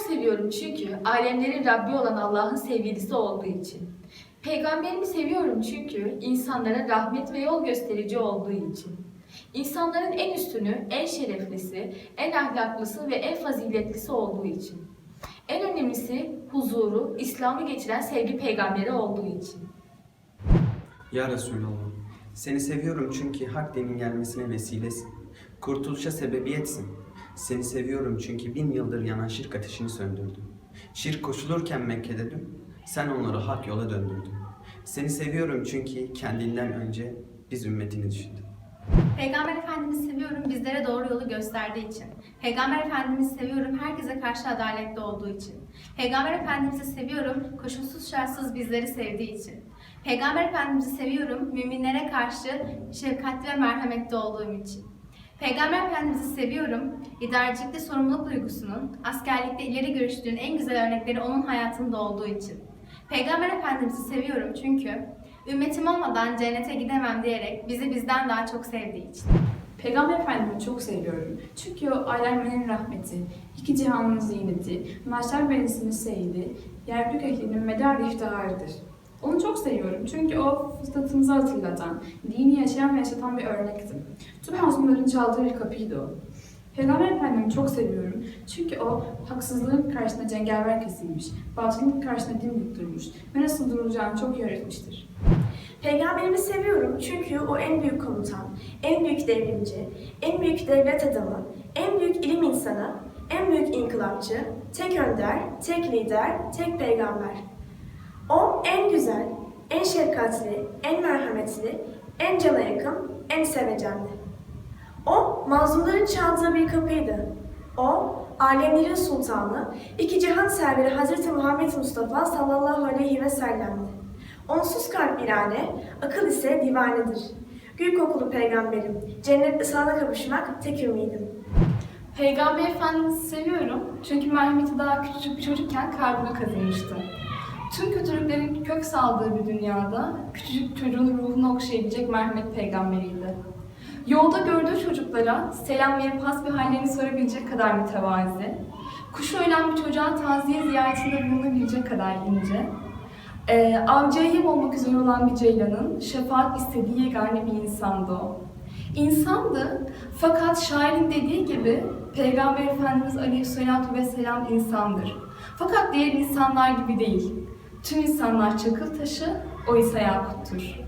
seviyorum çünkü alemlerin Rabbi olan Allah'ın sevgilisi olduğu için. Peygamberimi seviyorum çünkü insanlara rahmet ve yol gösterici olduğu için. İnsanların en üstünü, en şereflisi, en ahlaklısı ve en faziletlisi olduğu için. En önemlisi huzuru, İslam'ı geçiren sevgi peygamberi olduğu için. Ya Resulallah, seni seviyorum çünkü hak dinin gelmesine vesilesin. Kurtuluşa sebebiyetsin. Seni seviyorum çünkü bin yıldır yanan şirk ateşini söndürdün. Şirk koşulurken Mekke'de dün, sen onları hak yola döndürdün. Seni seviyorum çünkü kendinden önce biz ümmetini düşündün. Peygamber Efendimiz'i seviyorum bizlere doğru yolu gösterdiği için. Peygamber Efendimiz'i seviyorum herkese karşı adaletli olduğu için. Peygamber Efendimiz'i seviyorum koşulsuz şartsız bizleri sevdiği için. Peygamber Efendimiz'i seviyorum müminlere karşı şefkatli ve merhametli olduğum için. Peygamber Efendimiz'i seviyorum, idarecilikte sorumluluk duygusunun, askerlikte ileri görüştüğün en güzel örnekleri onun hayatında olduğu için. Peygamber Efendimiz'i seviyorum çünkü ümmetim olmadan cennete gidemem diyerek bizi bizden daha çok sevdiği için. Peygamber Efendimiz'i çok seviyorum. Çünkü o alemlerin rahmeti, iki cihanın ziyneti, mahşer beledisinin seyidi, yeryüzü ehlinin medar iftiharıdır. Onu çok seviyorum çünkü o fıtratımızı hatırlatan, dini yaşayan ve yaşatan bir örnekti. Tüm mazlumların çaldığı bir kapıydı o. Peygamber Efendimiz'i çok seviyorum çünkü o haksızlığın karşısında cengaver kesilmiş, batılın karşısında dimdik durmuş ve nasıl durulacağını çok iyi öğretmiştir. Peygamberimi seviyorum çünkü o en büyük komutan, en büyük devrimci, en büyük devlet adamı, en büyük ilim insanı, en büyük inkılapçı, tek önder, tek lider, tek peygamber. O en güzel, en şefkatli, en merhametli, en cana yakın, en sevecenli. O mazlumların çaldığı bir kapıydı. O alemlerin sultanı, iki cihan serveri Hazreti Muhammed Mustafa sallallahu aleyhi ve sellem'di. Onsuz kalp birane, akıl ise divanedir. Gül kokulu peygamberim, cennetle sana kavuşmak tek ümidim. Peygamber Efendimiz'i seviyorum çünkü merhameti daha küçücük bir çocukken kalbime kazınmıştı. Tüm kötülüklerin kök saldığı bir dünyada küçücük çocuğun ruhunu okşayabilecek merhamet peygamberiydi. Yolda gördüğü çocuklara selam verip hasbi hallerini sorabilecek kadar mütevazi, kuşu ölen bir çocuğa taziye ziyaretinde bulunabilecek kadar ince, ee, avcıya yem olmak üzere olan bir ceylanın şefaat istediği yegane bir insandı o. İnsandı fakat şairin dediği gibi Peygamber Efendimiz Aleyhisselatü Vesselam insandır. Fakat diğer insanlar gibi değil. Tüm insanlar çakıl taşı, o ise yakuttur.